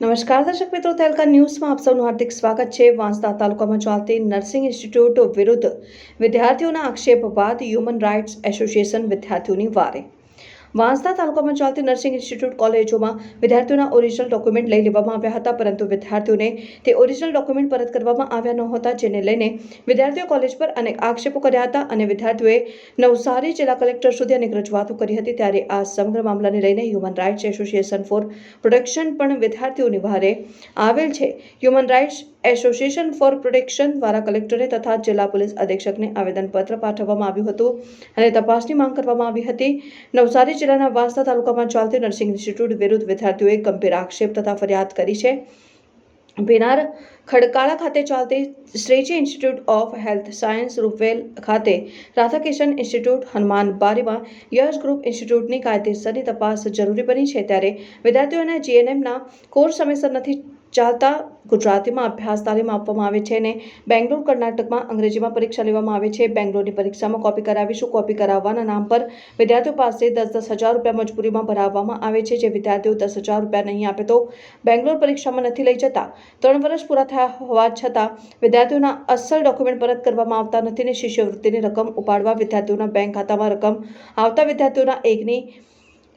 નમસ્કાર દર્શક મિત્રો તેલકા ન્યૂઝમાં આપ સૌનું હાર્દિક સ્વાગત છે. વાંસદા તાલુકામાં ચાલતી નર્સિંગ ઇન્સ્ટિટ્યૂટ વિરુદ્ધ વિદ્યાર્થીઓના આક્ષેપ બાદ હ્યુમન રાઇટ્સ એસોસિએશન વિદ્યાર્થીઓની વારે. વાંસદા તાલુકામાં ચાલતી નર્સિંગ ઇન્સ્ટિટ્યૂટ કોલેજોમાં વિદ્યાર્થીઓના ઓરિજિનલ ડોક્યુમેન્ટ લઈ લેવામાં આવ્યા હતા, પરંતુ વિદ્યાર્થીઓને તે ઓરિજિનલ ડોક્યુમેન્ટ પરત કરવામાં આવ્યા નહોતા, જેને લઈને વિદ્યાર્થીઓ કોલેજ પર અનેક આક્ષેપો કર્યા હતા અને વિદ્યાર્થીઓએ નવસારી જિલ્લા કલેક્ટર સુધી અનેક રજૂઆતો કરી હતી. ત્યારે આ સમગ્ર મામલાને લઈને human rights association for protection પણ વિદ્યાર્થીઓની ભારે આવેલ છે. Human rights association for protection દ્વારા કલેક્ટરે તથા જિલ્લા પોલીસ અધિક્ષકને આવેદનપત્ર પાઠવવામાં આવ્યું હતું અને તપાસની માંગ કરવામાં આવી હતી. નવસારી જિલ્લાના વાંસદા તાલુકામાં ચાલતી નર્સિંગ ઇન્સ્ટિટ્યૂટ વિરુદ્ધ વિદ્યાર્થીઓએ ગંભીર આક્ષેપ તથા ફરિયાદ કરી છે. ભીનાર ખડકાળા ખાતે ચાલતી Shreeji institute of health science Roopvel ખાતે રાધાકિશન ઇન્સ્ટિટ્યૂટ હનુમાન બારીમાં યશ ગ્રુપ ઇન્સ્ટિટ્યૂટની કાયદેસરની તપાસ જરૂરી બની છે. ત્યારે વિદ્યાર્થીઓના જીએનએમના કોર્સ સમયસર નથી ચાલતા ગુજરાતીમાં અભ્યાસ તાલીમ આપવામાં આવે છે અને બેંગ્લોર, કર્ણાટકમાં અંગ્રેજીમાં પરીક્ષા લેવામાં આવે છે. બેંગ્લોરની પરીક્ષામાં કોપી કરાવીશું. કોપી કરાવવાના નામ પર વિદ્યાર્થીઓ પાસે દસ દસ હજાર રૂપિયા મજબૂરીમાં ભરાવવામાં આવે છે. જે વિદ્યાર્થીઓ દસ હજાર રૂપિયા નહીં આપે તો બેંગ્લોર પરીક્ષામાં નથી લઈ જતા. ત્રણ વર્ષ પૂરા થયા હોવા છતાં વિદ્યાર્થીઓના અસલ ડોક્યુમેન્ટ પરત કરવામાં આવતા નથી અને શિષ્યવૃત્તિની રકમ ઉપાડવા વિદ્યાર્થીઓના બેંક ખાતામાં રકમ આવતા વિદ્યાર્થીઓના એકની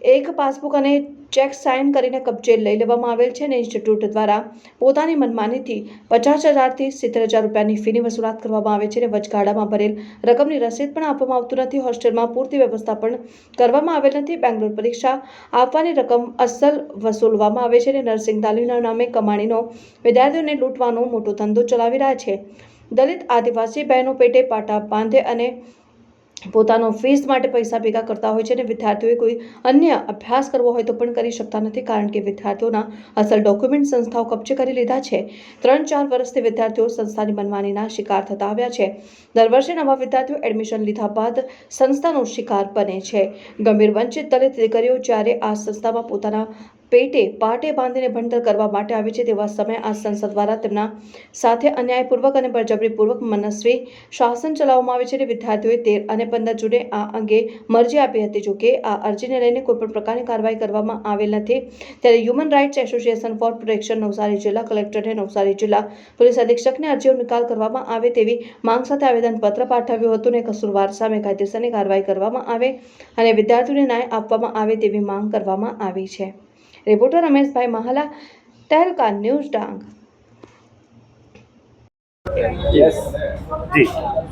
એક પાસબુક અને ચેક સાઇન કરીને કબજે લઈ લેવામાં આવેલ છે અને ઇન્સ્ટિટ્યૂટ દ્વારા પોતાની મનમાનીથી પચાસ હજારથી સિત્તેર હજાર રૂપિયાની ફીની વસૂલાત કરવામાં આવે છે અને વચગાળામાં ભરેલ રકમની રસીદ પણ આપવામાં આવતું નથી. હોસ્ટેલમાં પૂરતી વ્યવસ્થા પણ કરવામાં આવેલ નથી. બેંગ્લોર પરીક્ષા આપવાની રકમ અસલ વસૂલવામાં આવે છે અને નર્સિંગ તાલીમના નામે કમાણીનો વિદ્યાર્થીઓને લૂંટવાનો મોટો ધંધો ચલાવી રહ્યા છે. દલિત આદિવાસી બહેનો પેટે પાટા બાંધે અને પોતાનો ફીસ માટે પૈસા ભેગા કરતા હોય છે અને વિદ્યાર્થીઓએ કોઈ અન્ય અભ્યાસ કરવો હોય તો પણ કરી શકતા નથી કારણ કે વિદ્યાર્થીઓના અસલ ડોક્યુમેન્ટ સંસ્થાઓ કબજે કરી લીધા છે. ત્રણ ચાર વર્ષથી વિદ્યાર્થીઓ સંસ્થાની મનમાનીના શિકાર થતા આવ્યા છે. દર વર્ષે નવા વિદ્યાર્થીઓ એડમિશન લીધા બાદ સંસ્થાનો શિકાર બને છે. ગંભીર વંચિત દલિત દીકરીઓ જ્યારે આ સંસ્થામાં પોતાના પેટે પાટે બાંધીને ભણતર કરવા માટે આવે છે તેવા સમયે આ સંસદ દ્વારા તેમના સાથે અન્યાયપૂર્વક અને બળજબરીપૂર્વક મનસ્વી શાસન ચલાવવામાં આવે છે અને વિદ્યાર્થીઓએ તેર અને પંદર જૂને આ અંગે મરજી આપી હતી. જોકે આ અરજીને લઈને કોઈપણ પ્રકારની કાર્યવાહી કરવામાં આવેલ નથી. ત્યારે human rights association for protection Navsari જિલ્લા કલેક્ટરને નવસારી જિલ્લા પોલીસ અધિક્ષકને અરજીઓ નિકાલ કરવામાં આવે તેવી માંગ સાથે આવેદનપત્ર પાઠવ્યું હતું અને કસૂરવાર સામે કાયદેસરની કાર્યવાહી કરવામાં આવે અને વિદ્યાર્થીઓને ન્યાય આપવામાં આવે તેવી માંગ કરવામાં આવી છે. Reporter Rameshbhai Mahala Tehelka news Dang. જી.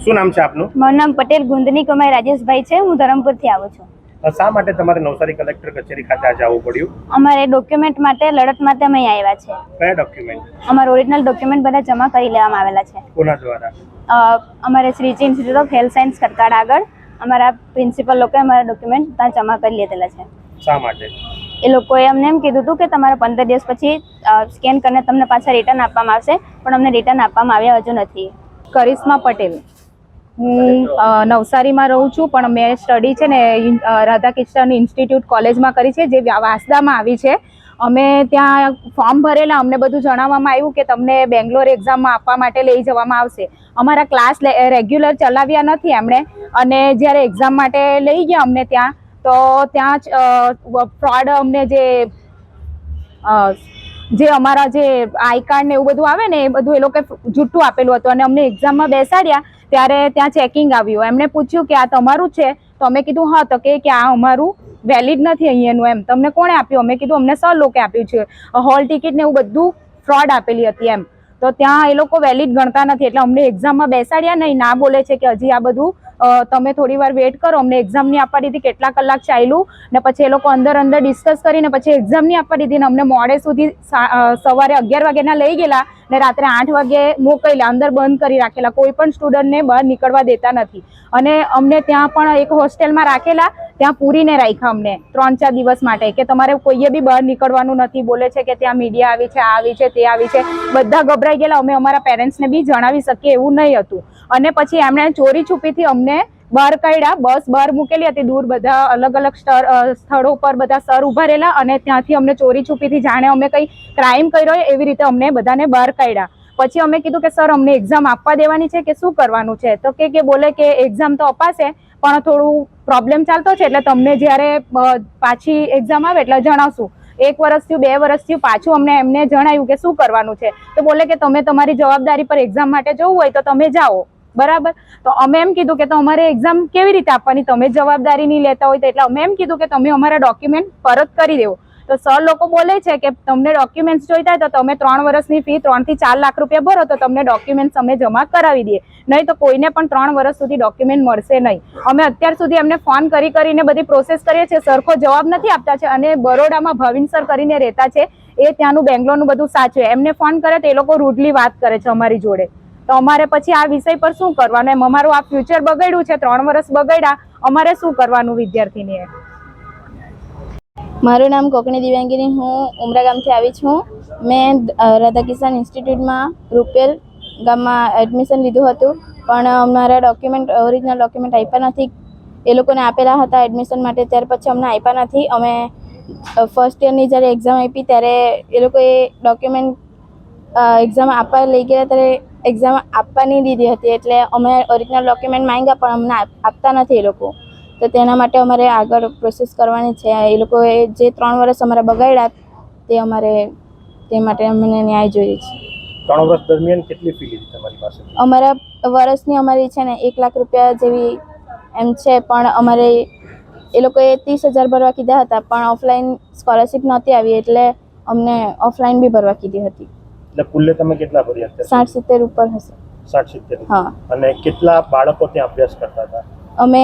શું નામ છે આપનું? મારું નામ પટેલ ગુંદની કમાઈ રાજેશભાઈ છે. હું ધરમપુરથી આવું છું. શા માટે તમારે નવસારી કલેક્ટર કચેરી ખાતે આજે આવવું પડ્યું? અમારે ડોક્યુમેન્ટ માટે લડત માટે અમે આવ્યા છે. કયા ડોક્યુમેન્ટ? અમારા ઓરિજિનલ ડોક્યુમેન્ટ બધા જમા કરી લેવામાં આવેલા છે. કોના દ્વારા? અમારે Shreeji institute of health science Karkad આગળ અમારા પ્રિન્સિપલ લોકોએ અમારા ડોક્યુમેન્ટ ત્યાં જમા કરી લીધેલા છે. શા માટે? એ લોકોએ અમને એમ કીધું હતું કે તમારે પંદર દિવસ પછી સ્કેન કરીને તમને પાછા રિટર્ન આપવામાં આવશે પણ અમને રિટર્ન આપવામાં આવ્યા હજુ નથી. કરિશ્મા પટેલ. હું નવસારીમાં રહું છું પણ મેં સ્ટડી છે ને રાધાકૃષ્ણ ઇન્સ્ટિટ્યૂટ કોલેજમાં કરી છે જે વાસદામાં આવી છે. અમે ત્યાં ફોર્મ ભરેલા અમને બધું જણાવવામાં આવ્યું કે તમને બેંગ્લોર એક્ઝામમાં આપવા માટે લઈ જવામાં આવશે. અમારા ક્લાસ રેગ્યુલર ચલાવ્યા નથી એમણે અને જ્યારે એક્ઝામ માટે લઈ ગયા અમને ત્યાં તો ત્યાં જ ફ્રોડ અમને જે જે અમારા જે આઈ કાર્ડ ને એવું બધું આવે ને એ બધું એ લોકોએ જૂઠું આપેલું હતું. અને અમને એક્ઝામમાં બેસાડ્યા ત્યારે ત્યાં ચેકિંગ આવ્યું. એમણે પૂછ્યું કે આ તમારું છે? તો અમે કીધું, હા, તો કે આ અમારું વેલિડ નથી અહીંયાનું એમ. તમને કોણે આપ્યું? અમે કીધું, અમને સર લોકે આપ્યું છે. હોલ ટિકિટ ને એવું બધું ફ્રોડ આપેલી હતી એમ. તો ત્યાં એ લોકો વેલિડ ગણતા નથી. એટલે અમને એક્ઝામમાં બેસાડ્યા નહીં. ના બોલે છે કે હજી આ બધું તમે થોડી વાર વેટ કરો. અમને એક્ઝામની આપવા દીધી, કેટલા કલાક ચાલ્યું ને પછી એ લોકો અંદર અંદર ડિસ્કસ કરીને પછી એક્ઝામની આપવા દીધી ને અમને મોડે સુધી સવારે અગિયાર વાગ્યાના લઈ ગયેલા ને રાત્રે આઠ વાગે મોકલેલા અંદર બંધ કરી રાખેલા. કોઈ પણ સ્ટુડન્ટને બહાર નીકળવા દેતા નથી. અને અમને ત્યાં પણ એક હોસ્ટેલમાં રાખેલા ત્યાં પૂરીને રાખ્યા અમને ત્રણ ચાર દિવસ માટે, કે તમારે કોઈએ બી બહાર નીકળવાનું નથી, બોલે છે કે ત્યાં મીડિયા આવી છે, આ આવી છે, તે આવી છે. બધા ગભરાઈ ગયેલા, અમે અમારા પેરેન્ટ્સને બી જણાવી શકીએ એવું નહીં હતું. અને પછી એમણે ચોરી છુપીથી અમને બહાર કાઢ્યા, બસ બહાર મૂકેલી હતી, દૂર બધા અલગ અલગ સ્થળો પર બધા સર ઊભા રહેલા અને ત્યાંથી અમને ચોરી છુપીથી જાણે અમે કંઈ ક્રાઇમ કર્યો એવી રીતે અમને બધાને બહાર કાઢ્યા. પછી અમે કીધું કે સર અમને એક્ઝામ આપવા દેવાની છે કે શું કરવાનું છે? તો કે બોલે કે એક્ઝામ તો અપાશે પણ થોડું પ્રોબ્લેમ ચાલતો છે, એટલે તમને જ્યારે પાછી એક્ઝામ આવે એટલે જણાવશું. એક વર્ષ થયું, બે વર્ષ થયું, પાછું અમને એમને જણાવ્યું કે શું કરવાનું છે. તો બોલે કે તમે તમારી જવાબદારી પર એક્ઝામ માટે જવું હોય તો તમે જાઓ. બરાબર? તો અમે એમ કીધું કે તો અમારે એક્ઝામ કેવી રીતે આપવાની? તમે જવાબદારી નહીં લેતા હોય તો એટલે અમે એમ કીધું કે તમે અમારા ડોક્યુમેન્ટ પરત કરી દેવો. તો સર લોકો બોલે છે કે તમને ડોક્યુમેન્ટ્સ જોઈતા હોય તો તમે ત્રણ વર્ષની ફી ત્રણથી ચાર લાખ રૂપિયા ભરો તો તમને ડોક્યુમેન્ટ્સ અમે જમા કરાવી દઈએ. નહીં તો કોઈને પણ ત્રણ વર્ષ સુધી ડોક્યુમેન્ટ મળશે નહીં. અમે અત્યાર સુધી એમને ફોન કરી કરીને બધી પ્રોસેસ કરીએ છીએ. સરખો જવાબ નથી આપતા છે અને બરોડામાં ભાવિન સર કરીને રહેતા છે. એ ત્યાંનું બેંગ્લોરનું બધું સાચવે એમને ફોન કરે તો એ લોકો રૂડલી વાત કરે છે અમારી જોડે. તો અમારે પછી આ વિષય પર શું કરવાનું? એમ અમારું આ ફ્યુચર બગડ્યું છે. ત્રણ વર્ષ બગડ્યા. અમારે શું કરવાનું વિદ્યાર્થીને મારું નામ કોકણી દિવ્યાંગીની, હું ઉમરા ગામથી આવી છું. મેં રાધાકિસાન રાધા કિસાન ઇન્સ્ટિટ્યૂટમાં રૂપેલ ગામમાં એડમિશન લીધું હતું, પણ અમારા ડોક્યુમેન્ટ, ઓરિજિનલ ડોક્યુમેન્ટ આપ્યા નથી. એ લોકોને આપેલા હતા એડમિશન માટે, ત્યાર પછી અમને આપ્યા નથી. અમે ફર્સ્ટ યરની જ્યારે એક્ઝામ આપી, ત્યારે એ લોકોએ ડોક્યુમેન્ટ એક્ઝામ આપવા લઈ ગયા, ત્યારે એક્ઝામ આપવા નહીં દીધી હતી. એટલે અમે ઓરિજિનલ ડોક્યુમેન્ટ માંગ્યા, પણ અમને આપતા નથી એ લોકો. તો તેના માટે અમારે આગળ પ્રોસેસ કરવાની છે. એ લોકોએ જે ત્રણ વર્ષ અમારા બગાડ્યા તે અમારે તે માટે અમને ન્યાય જોઈએ છે. ત્રણ વર્ષ દરમિયાન કેટલી ફી લીધી તમારી પાસે અમારા વર્ષની અમારી છે ને એક લાખ રૂપિયા જેવી એમ છે પણ અમારે એ લોકોએ ત્રીસ હજાર ભરવા કીધા હતા પણ ઓફલાઈન સ્કોલરશિપ નહોતી આવી એટલે અમને ઓફલાઈન બી ભરવા કીધી હતી. એટલે કુલ્લે તમે કેટલા ભર્યા સાઠ સિત્તેર ઉપર હશે. સાઠ સિત્તેર. હા. અને કેટલા બાળકો ત્યાં અભ્યાસ કરતા હતા? અમે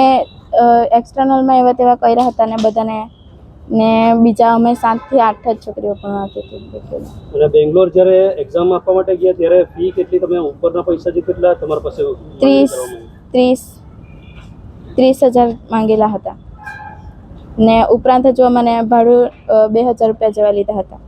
એક્સટર્નલમાં એવા તેવા કર્યા હતા ને બધાને ને બીજા અમે સાતથી આઠ જ છોકરીઓ ભણવાતી હતી અને બેંગ્લોર જ્યારે એક્ઝામ આપવા માટે ગયા ત્યારે ફી કેટલી? તમે ઉપરના પૈસા જે કેટલા તમારી પાસે ત્રીસ ત્રીસ ત્રીસ હજાર માંગેલા હતા. ને ઉપરાંત જો મને ભાડું બે હજાર રૂપિયા જેવા લીધા હતા.